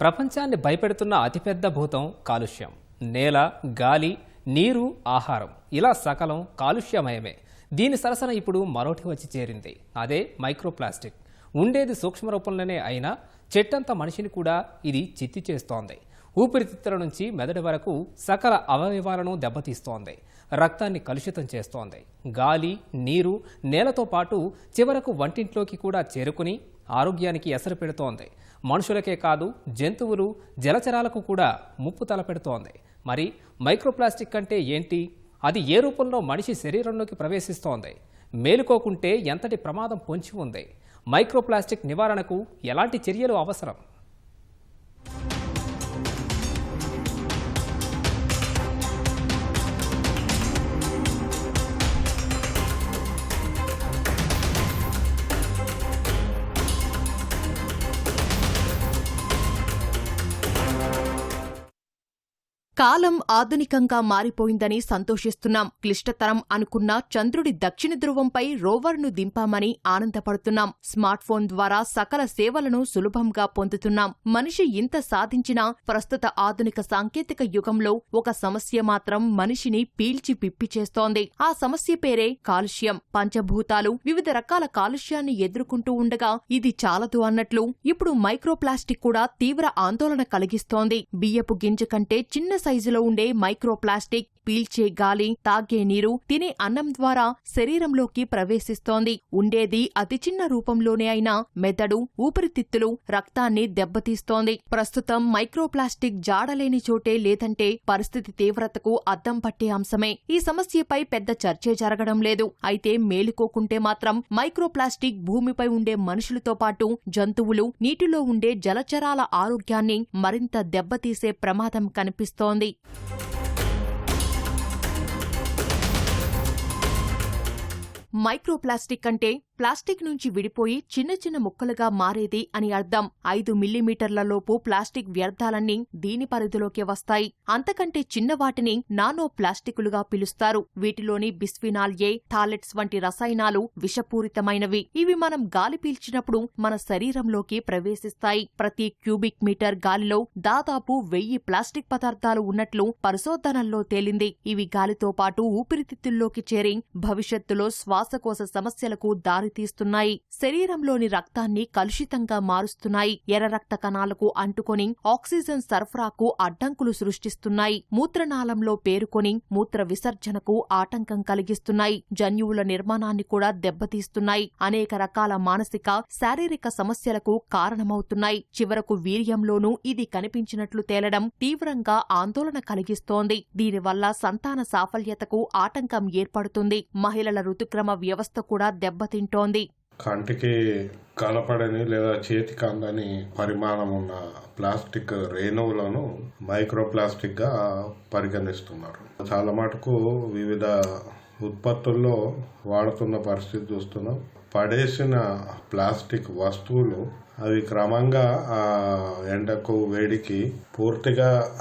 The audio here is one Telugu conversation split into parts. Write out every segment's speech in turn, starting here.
ప్రపంచాన్ని భయపెడుతున్న అతిపెద్ద భూతం కాలుష్యం. నేల గాలి నీరు ఆహారం. ఇలా సకలం కాలుష్యమయమే. దీని సరసన ఇప్పుడు మరోటి వచ్చి చేరింది. అదే మైక్రోప్లాస్టిక్. ఉండేది సూక్ష్మ రూపంలోనే అయినా చెట్టంత మనిషిని కూడా ఇది చిత్తి చేస్తోంది. ఊపిరితిత్తుల నుంచి మెదడు వరకు సకల అవయవాలను దెబ్బతీస్తోంది. రక్తాన్ని కలుషితం చేస్తోంది. గాలి నీరు నేలతో పాటు చివరకు వంటింట్లోకి కూడా చేరుకుని ఆరోగ్యానికి ఎసరు పెడుతోంది. మనుషులకే కాదు జంతువులు జలచరాలకు కూడా ముప్పు తలపెడుతోంది. మరి మైక్రోప్లాస్టిక్ అంటే ఏంటి? అది ఏ రూపంలో మనిషి శరీరంలోకి ప్రవేశిస్తోంది? మేలుకోకుంటే ఎంతటి ప్రమాదం పొంచి ఉంది? మైక్రోప్లాస్టిక్ నివారణకు ఎలాంటి చర్యలు అవసరం? కాలం ఆధునికంగా మారిపోయిందని సంతోషిస్తున్నాం. క్లిష్టతరం అనుకున్న చంద్రుడి దక్షిణ ధ్రువంపై రోవర్ను దింపామని ఆనందపడుతున్నాం. స్మార్ట్ ఫోన్ ద్వారా సకల సేవలను సులభంగా పొందుతున్నాం. మనిషి ఇంత సాధించినా ప్రస్తుత ఆధునిక సాంకేతిక యుగంలో ఒక సమస్య మాత్రం మనిషిని పీల్చి పిప్పి చేస్తోంది. ఆ సమస్య పేరే కాలుష్యం. పంచభూతాలు వివిధ రకాల కాలుష్యాన్ని ఎదుర్కొంటూ ఉండగా ఇది చాలదు అన్నట్లు ఇప్పుడు మైక్రోప్లాస్టిక్ కూడా తీవ్ర ఆందోళన కలిగిస్తోంది. బియ్యపు గింజ కంటే చిన్న సైజులో ఉండే మైక్రోప్లాస్టిక్ పీల్చే గాలి తాగే నీరు తినే అన్నం ద్వారా శరీరంలోకి ప్రవేశిస్తోంది. ఉండేది అతి చిన్న రూపంలోనే అయినా మెదడు ఊపిరితిత్తులు రక్తాన్ని దెబ్బతీస్తోంది. ప్రస్తుతం మైక్రోప్లాస్టిక్ జాడలేని చోటే లేదంటే పరిస్థితి తీవ్రతకు అద్దం పట్టే అంశమే. ఈ సమస్యపై పెద్ద చర్చే జరగడం లేదు. అయితే మేలుకోకుంటే మాత్రం మైక్రోప్లాస్టిక్ భూమిపై ఉండే మనుషులతో పాటు జంతువులు నీటిలో ఉండే జలచరాల ఆరోగ్యాన్ని మరింత దెబ్బతీసే ప్రమాదం కనిపిస్తోంది. మైక్రోప్లాస్టిక్ అంటే ప్లాస్టిక్ నుంచి విడిపోయి చిన్న చిన్న ముక్కలుగా మారేది అని అర్థం. ఐదు మిల్లీమీటర్లలోపు ప్లాస్టిక్ వ్యర్థాలన్నీ దీని పరిధిలోకి వస్తాయి. అంతకంటే చిన్న వాటిని నానో ప్లాస్టికులుగా పిలుస్తారు. వీటిలోని బిస్ఫినాల్ ఏ థాలెట్స్ వంటి రసాయనాలు విషపూరితమైనవి. ఇవి మనం గాలి పీల్చినప్పుడు మన శరీరంలోకి ప్రవేశిస్తాయి. ప్రతి క్యూబిక్ మీటర్ గాలిలో దాదాపు వెయ్యి ప్లాస్టిక్ పదార్థాలు ఉన్నట్లు పరిశోధనల్లో తేలింది. ఇవి గాలితో పాటు ఊపిరితిత్తుల్లోకి చేరి భవిష్యత్తులో శ్వాసకోశ సమస్యలకు దారితీస్తున్నాయి. శరీరంలోని రక్తాన్ని కలుషితంగా మారుస్తున్నాయి. ఎర్ర రక్త కణాలకు అంటుకొని ఆక్సిజన్ సరఫరాకు అడ్డంకులు సృష్టిస్తున్నాయి. మూత్రనాళంలో పేరుకొని మూత్ర విసర్జనకు ఆటంకం కలిగిస్తున్నాయి. జన్యువుల నిర్మాణాన్ని కూడా దెబ్బతీస్తున్నాయి. అనేక రకాల మానసిక శారీరక సమస్యలకు కారణమవుతున్నాయి. చివరకు వీర్యంలోనూ ఇది కనిపించినట్లు తేలడం తీవ్రంగా ఆందోళన కలిగిస్తోంది. దీనివల్ల సంతాన సాఫల్యతకు ఆటంకం ఏర్పడుతుంది. మహిళల వ్యవస్థ కూడా దెబ్బతింటోంది. కంటికి కనపడని లేదా చేతికి అందని పరిమాణం ఉన్న ప్లాస్టిక్ రేణువులను మైక్రో ప్లాస్టిక్గా పరిగణిస్తున్నారు. చాలా మటుకు వివిధ ఉత్పత్తుల్లో వాడుతున్న పరిస్థితి చూస్తున్నాం. పడేసిన ప్లాస్టిక్ వస్తువులు అవి క్రమంగా ఆ ఎండకు వేడికి పూర్తిగా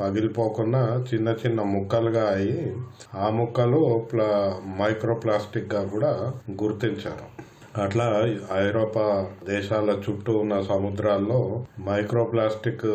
పగిలిపోకుండా చిన్న చిన్న ముక్కలుగా అయి ఆ ముక్కలు ప్లా మైక్రో ప్లాస్టిక్గా కూడా గుర్తించారు. అట్లా ఐరోపా దేశాల చుట్టూ ఉన్న సముద్రాల్లో మైక్రో ప్లాస్టిక్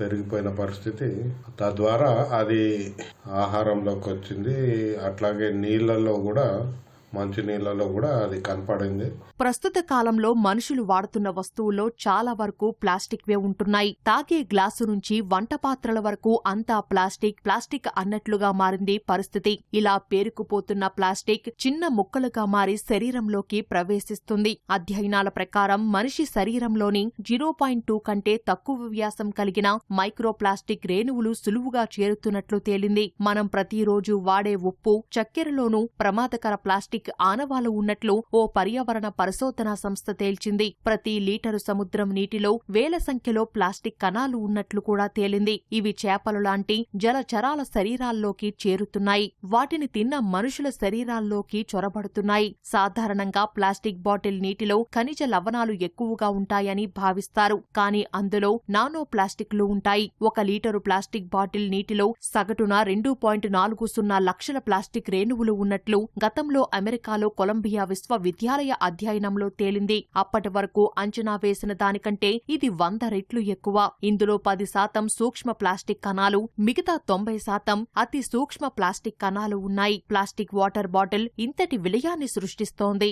పెరిగిపోయిన పరిస్థితి. తద్వారా అది ఆహారంలోకి వచ్చింది. అట్లాగే నీళ్ళల్లో కూడా మంచి నీళ్ళలో కూడా అది కనపడింది. ప్రస్తుత కాలంలో మనుషులు వాడుతున్న వస్తువుల్లో చాలా వరకు ప్లాస్టిక్వే ఉంటున్నాయి. తాగే గ్లాసు నుంచి వంట పాత్రల వరకు అంతా ప్లాస్టిక్ ప్లాస్టిక్ అన్నట్లుగా మారింది పరిస్థితి. ఇలా పేరుకుపోతున్న ప్లాస్టిక్ చిన్న ముక్కలుగా మారి శరీరంలోకి ప్రవేశిస్తుంది. అధ్యయనాల ప్రకారం మనిషి శరీరంలోని జీరో పాయింట్ టూ కంటే తక్కువ వ్యాసం కలిగిన మైక్రోప్లాస్టిక్ రేణువులు సులువుగా చేరుతున్నట్లు తేలింది. మనం ప్రతిరోజు వాడే ఉప్పు చక్కెరలోనూ ప్రమాదకర ప్లాస్టిక్ ఆనవాలు ఉన్నట్లు ఓ పర్యావరణ పరిశోధనా సంస్థ తేల్చింది. ప్రతి లీటరు సముద్రం నీటిలో వేల సంఖ్యలో ప్లాస్టిక్ కణాలు ఉన్నట్లు కూడా తేలింది. ఇవి చేపలు లాంటి జలచరాల శరీరాల్లోకి చేరుతున్నాయి. వాటిని తిన్న మనుషుల శరీరాల్లోకి చొరబడుతున్నాయి. సాధారణంగా ప్లాస్టిక్ బాటిల్ నీటిలో ఖనిజ లవణాలు ఎక్కువగా ఉంటాయని భావిస్తారు. కానీ అందులో నానో ప్లాస్టిక్లు ఉంటాయి. ఒక లీటరు ప్లాస్టిక్ బాటిల్ నీటిలో సగటున రెండు పాయింట్ నాలుగు సున్నా లక్షల ప్లాస్టిక్ రేణువులు ఉన్నట్లు గతంలో అమెరికాలో కొలంబియా విశ్వవిద్యాలయ అధ్యయనం అధ్యయనంలో తేలింది. అప్పటి వరకు అంచనా వేసిన దానికంటే ఇది వంద రెట్లు ఎక్కువ. ఇందులో పది శాతం సూక్ష్మ ప్లాస్టిక్ కణాలు మిగతా తొంభై శాతం అతి సూక్ష్మ ప్లాస్టిక్ కణాలు ఉన్నాయి. ప్లాస్టిక్ వాటర్ బాటిల్ ఇంతటి విలయాన్ని సృష్టిస్తోంది.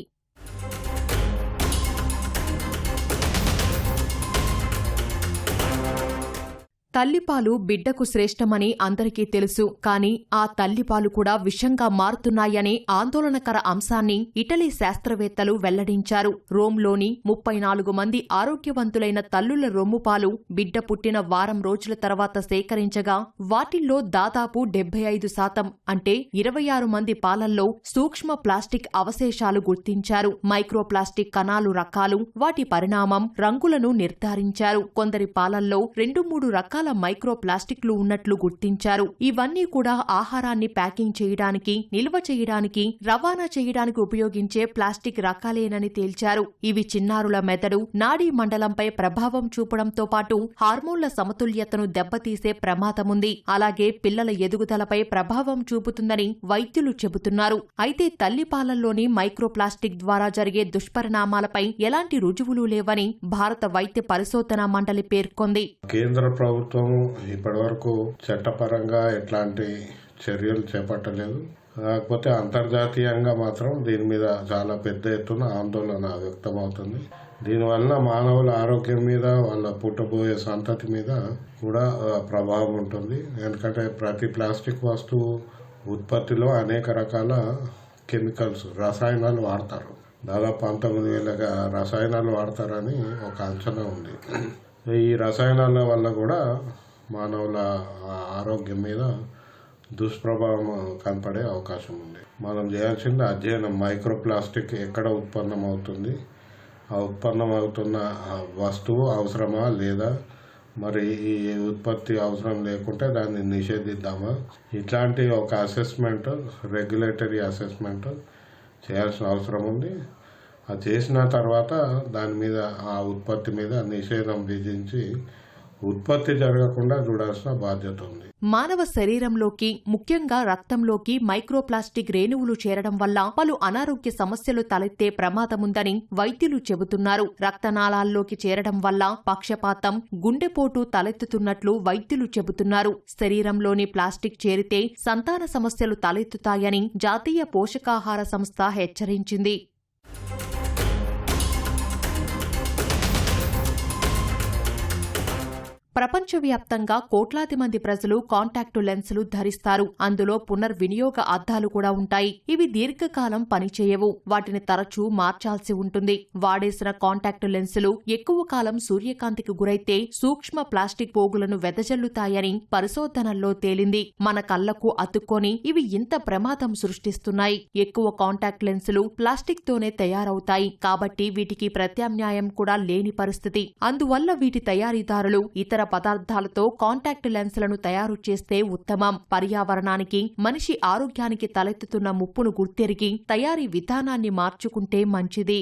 తల్లిపాలు బిడ్డకు శ్రేష్టమని అందరికీ తెలుసు కానీ ఆ తల్లిపాలు కూడా విషంగా మారుతున్నాయనే ఆందోళనకర అంశాన్ని ఇటలీ శాస్త్రవేత్తలు వెల్లడించారు. రోమ్లోని ముప్పై నాలుగు మంది ఆరోగ్యవంతులైన తల్లుల రొమ్ముపాలు బిడ్డ పుట్టిన వారం రోజుల తర్వాత సేకరించగా వాటిల్లో దాదాపు డెబ్బై ఐదు శాతం అంటే ఇరవై ఆరు మంది పాలల్లో సూక్ష్మ ప్లాస్టిక్ అవశేషాలు గుర్తించారు. మైక్రోప్లాస్టిక్ కణాలు రకాలు వాటి పరిణామం రంగులను నిర్ధారించారు. కొందరి పాలల్లో రెండు మూడు రకాల మైక్రో ప్లాస్టిక్లు ఉన్నట్లు గుర్తించారు. ఇవన్నీ కూడా ఆహారాన్ని ప్యాకింగ్ చేయడానికి నిల్వ చేయడానికి రవాణా చేయడానికి ఉపయోగించే ప్లాస్టిక్ రకాలేనని తేల్చారు. ఇవి చిన్నారుల మెదడు నాడీ మండలంపై ప్రభావం చూపడంతో పాటు హార్మోన్ల సమతుల్యతను దెబ్బతీసే ప్రమాదముంది. అలాగే పిల్లల ఎదుగుదలపై ప్రభావం చూపుతుందని వైద్యులు చెబుతున్నారు. అయితే తల్లిపాలల్లోని మైక్రోప్లాస్టిక్ ద్వారా జరిగే దుష్పరిణామాలపై ఎలాంటి రుజువులు లేవని భారత వైద్య పరిశోధన మండలి పేర్కొంది. కేంద్ర ప్రభుత్వం ప్రభుత్వం ఇప్పటివరకు చట్టపరంగా ఎట్లాంటి చర్యలు చేపట్టలేదు. కాకపోతే అంతర్జాతీయంగా మాత్రం దీని మీద చాలా పెద్ద ఎత్తున ఆందోళన వ్యక్తమవుతుంది. దీనివల్ల మానవుల ఆరోగ్యం మీద వాళ్ళ పుట్టబోయే సంతతి మీద కూడా ప్రభావం ఉంటుంది. ఎందుకంటే ప్రతి ప్లాస్టిక్ వస్తువు ఉత్పత్తిలో అనేక రకాల కెమికల్స్ రసాయనాలు వాడతారు. దాదాపు పంతొమ్మిది వేల రసాయనాలు వాడతారని ఒక అంచనా ఉంది. ఈ రసాయనాల వల్ల కూడా మానవుల ఆరోగ్యం మీద దుష్ప్రభావం కనపడే అవకాశం ఉంది. మనం చేయాల్సింది అధ్యయనం. మైక్రోప్లాస్టిక్ ఎక్కడ ఉత్పన్నం అవుతుంది ఆ ఉత్పన్నం అవుతున్న వస్తువు అవసరమా లేదా? మరి ఈ ఉత్పత్తి అవసరం లేకుంటే దాన్ని నిషేధిద్దామా? ఇట్లాంటి ఒక అసెస్మెంట్ రెగ్యులేటరీ అసెస్మెంట్ చేయాల్సిన అవసరం ఉంది. ఆ చేసిన తర్వాత దాని మీద ఆ ఉత్పత్తి మీద నిషేధం విధించి ఉత్పత్తి జరగకుండా చూడాల్సిన బాధ్యత ఉంది. మానవ శరీరంలోకి ముఖ్యంగా రక్తంలోకి మైక్రోప్లాస్టిక్ రేణువులు చేరడం వల్ల పలు అనారోగ్య సమస్యలు తలెత్తే ప్రమాదముందని వైద్యులు చెబుతున్నారు. రక్తనాళాల్లోకి చేరడం వల్ల పక్షపాతం గుండెపోటు తలెత్తుతున్నట్లు వైద్యులు చెబుతున్నారు. శరీరంలోని ప్లాస్టిక్ చేరితే సంతాన సమస్యలు తలెత్తుతాయని జాతీయ పోషకాహార సంస్థ హెచ్చరించింది. ప్రపంచవ్యాప్తంగా కోట్లాది మంది ప్రజలు కాంటాక్టు లెన్సులు ధరిస్తారు. అందులో పునర్వినియోగ అద్దాలు కూడా ఉంటాయి. ఇవి దీర్ఘకాలం పనిచేయవు. వాటిని తరచూ మార్చాల్సి ఉంటుంది. వాడేసిన కాంటాక్టు లెన్సులు ఎక్కువ కాలం సూర్యకాంతికి గురైతే సూక్ష్మ ప్లాస్టిక్ పోగులను వెదజల్లుతాయని పరిశోధనల్లో తేలింది. మన కళ్ళకు అతుక్కొని ఇవి ఇంత ప్రమాదం సృష్టిస్తున్నాయి. ఎక్కువ కాంటాక్ట్ లెన్సులు ప్లాస్టిక్ తోనే తయారవుతాయి. కాబట్టి వీటికి ప్రత్యామ్నాయం కూడా లేని పరిస్థితి. అందువల్ల వీటి తయారీదారులు ఇతర ఇతర పదార్థాలతో కాంటాక్ట్ లెన్స్లను తయారు చేస్తే ఉత్తమం. పర్యావరణానికి మనిషి ఆరోగ్యానికి తలెత్తుతున్న ముప్పును గుర్తెరిగి తయారీ విధానాన్ని మార్చుకుంటే మంచిది.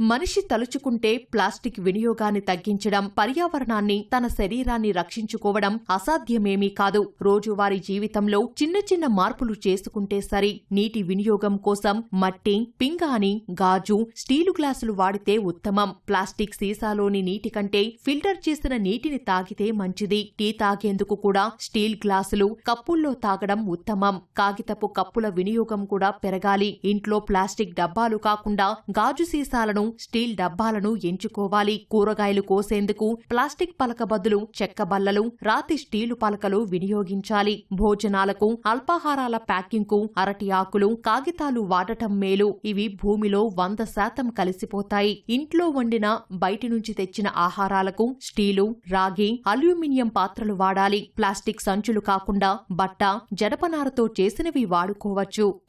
మనిషి తలుచుకుంటే ప్లాస్టిక్ వినియోగాన్ని తగ్గించడం పర్యావరణాన్ని తన శరీరాన్ని రక్షించుకోవడం అసాధ్యమేమీ కాదు. రోజువారీ జీవితంలో చిన్న చిన్న మార్పులు చేసుకుంటే సరి. నీటి వినియోగం కోసం మట్టి పింగాణి గాజు స్టీలు గ్లాసులు వాడితే ఉత్తమం. ప్లాస్టిక్ సీసాలోని నీటి కంటే ఫిల్టర్ చేసిన నీటిని తాగితే మంచిది. టీ తాగేందుకు కూడా స్టీల్ గ్లాసులు కప్పుల్లో తాగడం ఉత్తమం. కాగితపు కప్పుల వినియోగం కూడా పెరగాలి. ఇంట్లో ప్లాస్టిక్ డబ్బాలు కాకుండా గాజు సీసాలను స్టీల్ డబ్బాలను ఎంచుకోవాలి. కూరగాయలు కోసేందుకు ప్లాస్టిక్ పలక బదులు చెక్క బల్లలు రాతి స్టీలు పలకలు వినియోగించాలి. భోజనాలకు అల్పాహారాల ప్యాకింగ్కు అరటి ఆకులు కాగితాలు వాడటం మేలు. ఇవి భూమిలో వంద శాతం కలిసిపోతాయి. ఇంట్లో వండిన బయటి నుంచి తెచ్చిన ఆహారాలకు స్టీలు రాగి అల్యూమినియం పాత్రలు వాడాలి. ప్లాస్టిక్ సంచులు కాకుండా బట్ట జడపనారతో చేసినవి వాడుకోవచ్చు.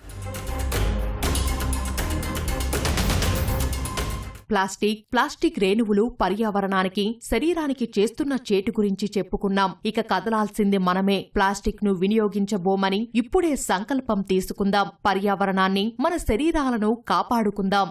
ప్లాస్టిక్ ప్లాస్టిక్ రేణువులు పర్యావరణానికి శరీరానికి చేస్తున్న చేటు గురించి చెప్పుకున్నాం. ఇక కదలాల్సింది మనమే. ప్లాస్టిక్ను వినియోగించబోమని ఇప్పుడే సంకల్పం తీసుకుందాం. పర్యావరణాన్ని మన శరీరాలను కాపాడుకుందాం.